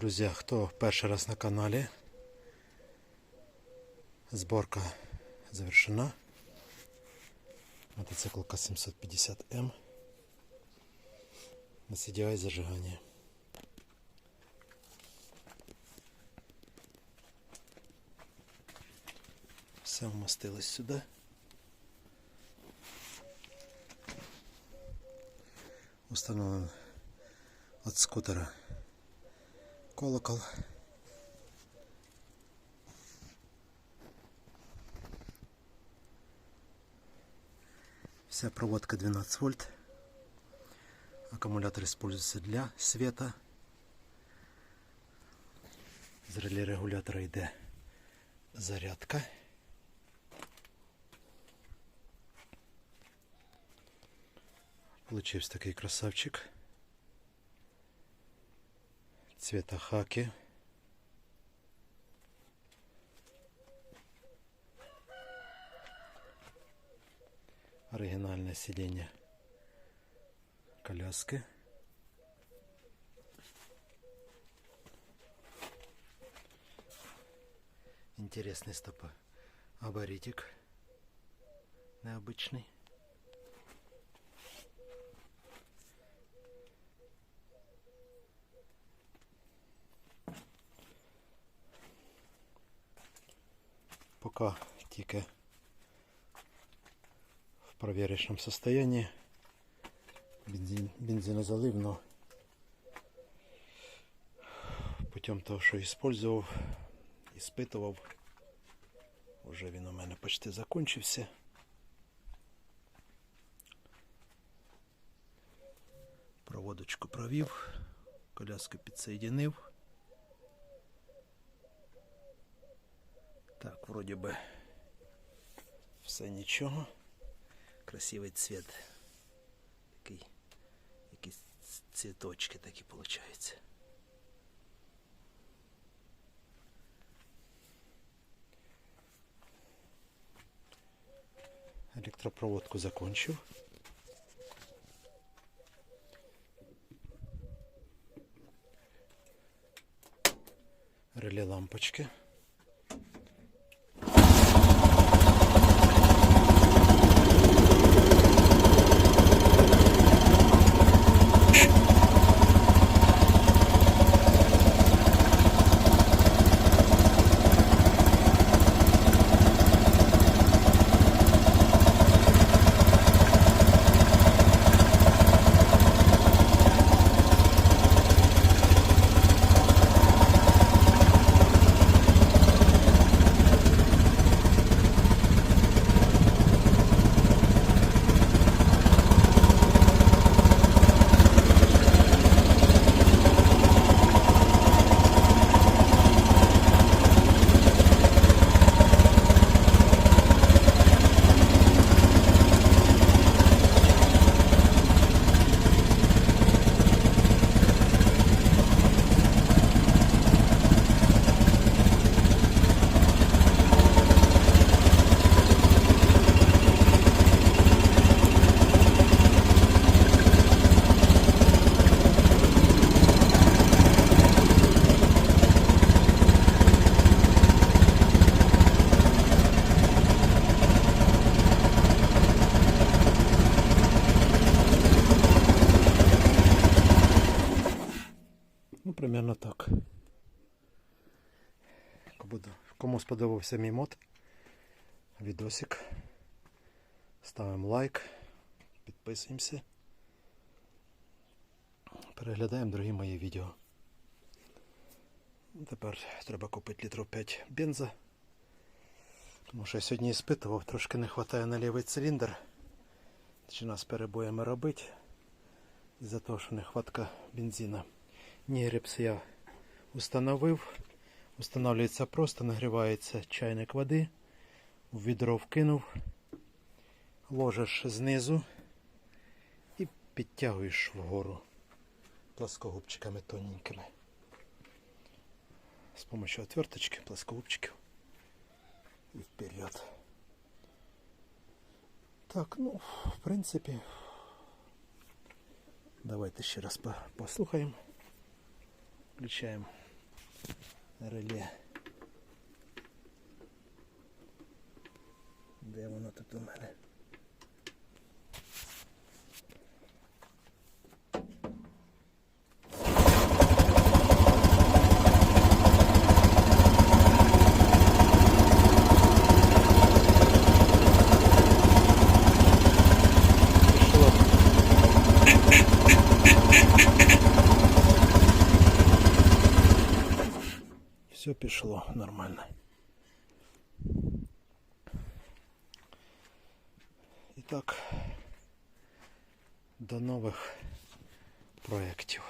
Друзі, хто перший раз на каналі, зборка завершена. Мотоцикл К750М. На CDI зажигання. Все вмостилось сюди. Установлен от скутера колокол. Вся проводка 12 вольт. Аккумулятор используется для света. З регулятора йде зарядка. Получився такий красавчик. Цвета хаки. Оригинальное сиденье коляски. Интересный стопа. Абаритик. Необычный. Пока тільки в проверочном состоянии. Бензин, бензинозалив, но путем того, що использовав, іспитував, вже він у мене почти закончився. Проводочку провів, коляску підсоєдинив. Так, вроді би все нічого. Красивий цвет. Такий, якісь цвіточки такі получаються. Електропроводку закончив. Реле лампочки. Примерно так. Кому сподобався мій мод, відосик. Ставимо лайк, підписуємося. Переглядаємо другі мої відео. Тепер треба купити літрів 5 бенза. Тому що я сьогодні іспитував, трошки не вистачає на лівий циліндр. Починав з перебоями робити. Із-за того, що нехватка бензина. Нігрипс я установив. Устанавливается просто, нагрівається чайник води. В відро вкинув. Ложиш знизу і підтягуєш вгору плоскогубчиками тоненькими. З помощью отверточки, плоскогубчиків. І вперед. Так, ну, в принципі, давайте ще раз послухаємо. Включаємо реле. Де воно тут у мене? Пішло. Все пішло нормально. І так, до нових проєктів.